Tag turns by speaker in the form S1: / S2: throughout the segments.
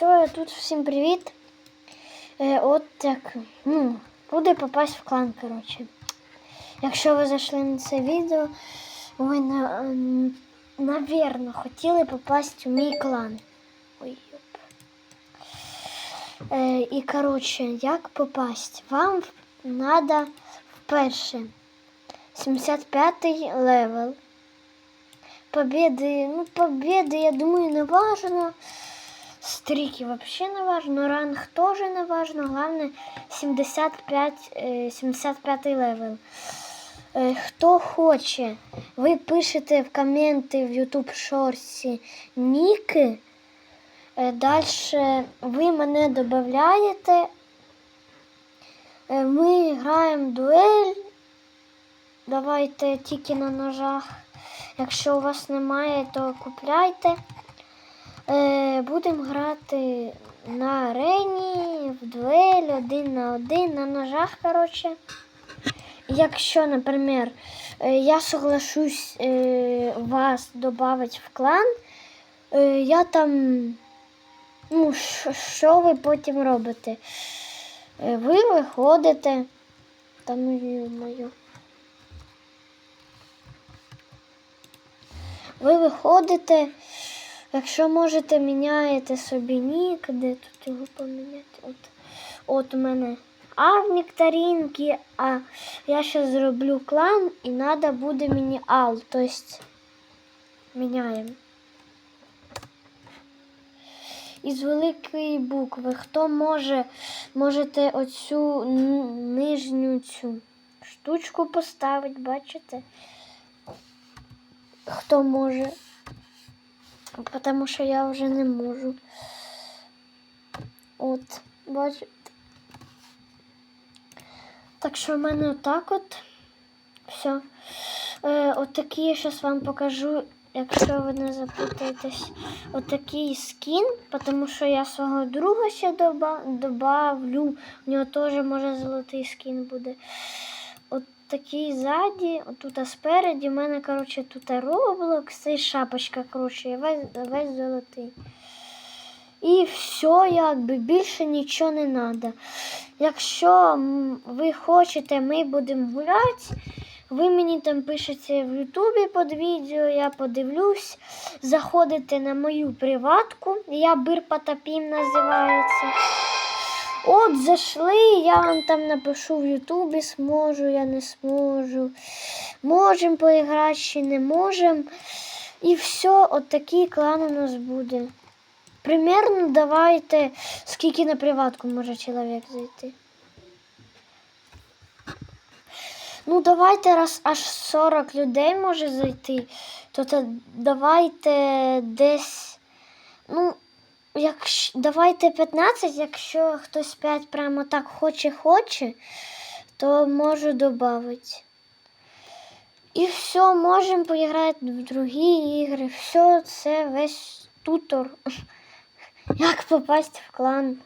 S1: все, тут всім привіт. Е, от так, ну, куди попасть в клан, коротше. Якщо ви зайшли на це відео, ви, на, навірно, хотіли попасть у мій клан. Ой. Е, і, коротше, як попасть? Вам треба вперше 75-й левел. Победы, ну, победы, я думаю, не важно. Стрики вообще не важно, ранг тоже не важно. Главное 75, е, 75 левел. Хто хоче, ви пишете в коменти в YouTube шорсі ніки. Далі ви мене додаєте. Е, Ми граємо дуель. Давайте тільки на ножах. Якщо у вас немає, то купляйте. Е, будемо грати на арені, в дуель, один на один, на ножах, коротше. Якщо, наприклад, е, я соглашусь е, вас додати в клан, я там, ну, що- ви потім робите? Ви виходите, та ну ё-моё. Ви виходите, якщо можете, міняєте собі нік, де тут його поміняти. От, от у мене Авнік Тарінки, а я ще зроблю клан і треба буде мені ал. Тобто міняємо. Із великої букви. Хто може, можете оцю нижню цю штучку поставити, бачите? Хто може? Тому що я вже не можу. От, бачите. Так що в мене отак от. Все. Е, отакий я зараз вам покажу, якщо ви не запутаєтесь, отакий скін, тому що я свого друга ще доба, добавлю. У нього теж може золотий скін буде. Такий ззаді, отут а спереді, у мене, коротше, тут Roblox і шапочка, коротше, весь, весь золотий. І все, якби більше нічого не треба. Якщо ви хочете, ми будемо гуляти. Ви мені там пишете в Ютубі під відео, я подивлюсь. Заходите на мою приватку, я Бир Потапім називається. От зайшли, я вам там напишу в Ютубі, зможу, я не зможу. Можемо поіграти чи не можемо. І все, от такий клан у нас буде. Примерно давайте, скільки на приватку може чоловік зайти. Ну, давайте раз аж 40 людей може зайти, то давайте десь. Ну, якщо, давайте 15, якщо хтось 5 прямо так хоче-хоче, то можу додати. І все, можемо поіграти в другі ігри. Все, це весь тутор. Як попасть в клан.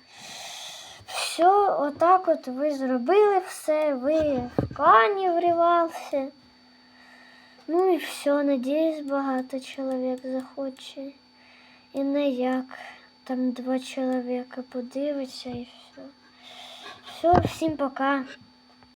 S1: Все, отак от ви зробили все, ви в клані врівався. Ну і все, надіюсь, багато чоловік захоче. І не як там два чоловіка подивиться і все. Все, всім пока.